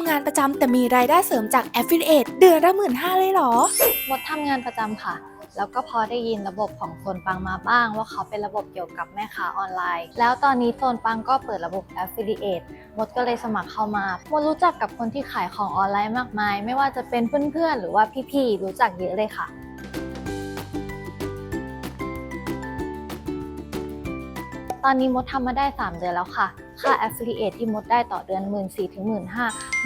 ำงานประจำแต่มีรายได้เสริมจาก Affiliate เดือนละหมื่นห้าเลยเหรอ มดทำงานประจำค่ะ แล้วก็พอได้ยินระบบของโซนปังมาบ้าง ว่าเขาเป็นระบบเกี่ยวกับแม่ค้าออนไลน์ แล้วตอนนี้โซนปังก็เปิดระบบ Affiliate มดก็เลยสมัครเข้ามามดรู้จักกับคนที่ขายของออนไลน์มากมาย ไม่ว่าจะเป็นเพื่อนๆหรือว่าพี่ๆรู้จักเยอะเลยค่ะ ตอนนี้มดทำมาได้ 3 เดือนแล้วค่ะ ค่า affiliate ที่มดได้ต่อเดือน 1 4ื่นถึงหมื่น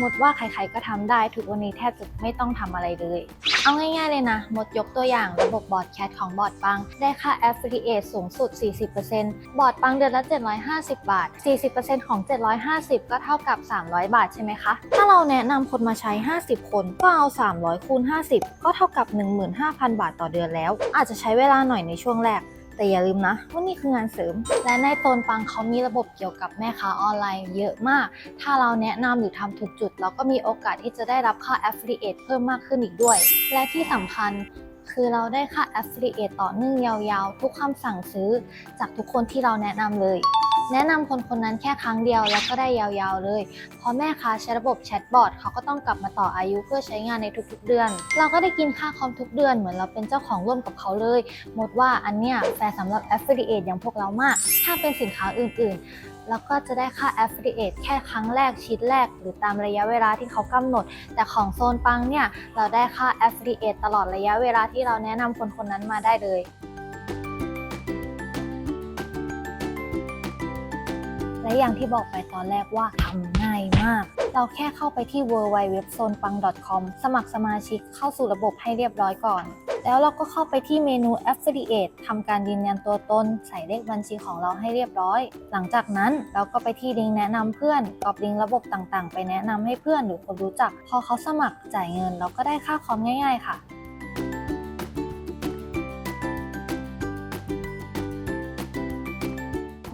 มดว่าใครๆก็ทำได้ ทุกวันนี้แทบจะไม่ต้องทำอะไรเลย เอาง่ายๆเลยนะ มดยกตัวอย่างระบบบอร์ดแคทของบอร์ดปัง ได้ค่า affiliate สูงสุด 40%บอร์ดปังเดือนละ 750 บาท 40%ของ 750 ก็เท่ากับ 300 บาทใช่ไหมคะ ถ้าเราแนะนำคนมาใช้ 50 คนก็เอา 300คูณ50 ก็เท่ากับ 15,000 บาทต่อเดือนแล้ว อาจจะใช้เวลาหน่อยในช่วงแรก แต่อย่าลืมนะว่านี่คืองานเสริม และในโซนปังเขามีระบบเกี่ยวกับแม่ค้าออนไลน์เยอะมาก ถ้าเราแนะนำหรือทำถูกจุด เราก็มีโอกาสที่จะได้รับค่า affiliate เพิ่มมากขึ้นอีกด้วย และที่สำคัญคือเราได้ค่า affiliate ต่อเนื่องยาวๆ ทุกคำสั่งซื้อ จากทุกคนที่เราแนะนำเลย แนะนำคนคนนั้นแค่ครั้งเดียวแล้วก็ได้ยาวๆเลยเพราะแม่ค้าใช้ระบบแชทบอทเขาก็ต้องกลับมาต่ออายุเพื่อใช้งานในทุกๆเดือน เราก็ได้กินค่าคอมทุกเดือนเหมือนเราเป็นเจ้าของร่วมกับเขาเลย หมดว่าอันเนี้ยแฟร์สำหรับ affiliate อย่างพวกเรามาก ถ้าเป็นสินค้าอื่นๆ แล้วก็จะได้ค่า affiliate แค่ครั้งแรกชิ้นแรก หรือตามระยะเวลาที่เขากำหนด แต่ของโซนปังเนี่ยเราได้ค่า affiliate ตลอดระยะเวลาที่เราแนะนำคนคนนั้นมาได้เลย และอย่างที่บอกไปตอนแรกว่าทำง่ายมาก เราแค่เข้าไปที่ www.zonepang.com สมัครสมาชิกเข้าสู่ระบบให้เรียบร้อยก่อน แล้วเราก็เข้าไปที่เมนู Affiliate ทำการยืนยันตัวตน ใส่เลขบัญชีของเราให้เรียบร้อย หลังจากนั้นเราก็ไปที่ลิงก์แนะนำเพื่อนกรอบลิงก์ระบบต่างๆ ไปแนะนำให้เพื่อนหรือคนรู้จัก พอเขาสมัครจ่ายเงิน เราก็ได้ค่าคอมง่าย ๆ ค่ะ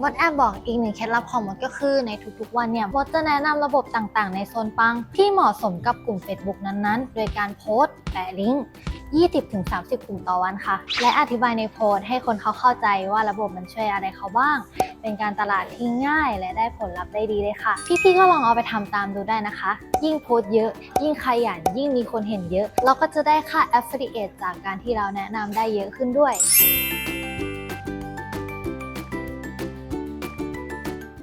มดแอบบอกอีกหนึ่งเคล็ดลับของมดก็คือในทุกๆวันเนี่ยมดจะแนะนำระบบต่างๆ ในโซนปัง ที่เหมาะสมกับกลุ่ม Facebook นั้นๆ โดยการโพสต์แปะลิงก์20-30 กลุ่มต่อวันค่ะ และอธิบายในโพสต์ให้คนเขาเข้าใจว่าระบบมันช่วยอะไรเขาบ้าง เป็นการตลาดที่ง่ายและได้ผลลัพธ์ได้ดีเลยค่ะ พี่ๆก็ลองเอาไปทำตามดูได้นะคะ ยิ่งโพสต์เยอะ ยิ่งขยันยิ่งมีคนเห็นเยอะ เราก็จะได้ค่า affiliate จากการที่เราแนะนำได้เยอะขึ้นด้วย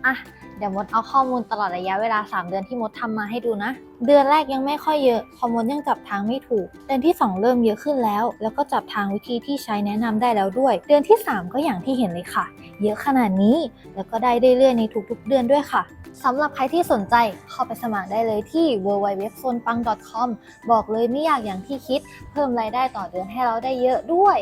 อะเดี๋ยวมดเอาข้อมูลตลอดระยะเวลา 3 เดือนที่มดทำมาให้ดูนะ เดือนแรกยังไม่ค่อยเยอะเพอมดยังจับทางไม่ถูก เดือนที่ 2 เริ่มเยอะขึ้นแล้ว แล้วก็จับทางวิธีที่ใช้แนะนำได้แล้วด้วย เดือนที่ 3 ก็อย่างที่เห็นเลยค่ะ เยอะขนาดนี้ แล้วก็ได้เรื่อยๆในทุกๆ เดือนด้วยค่ะสำหรับใครที่สนใจเข้าไปสมัครได้เลยที่ www.zonepang.com บอกเลยไม่อยากอย่างที่คิด เพิ่มรายได้ต่อเดือนให้เราได้เยอะด้วย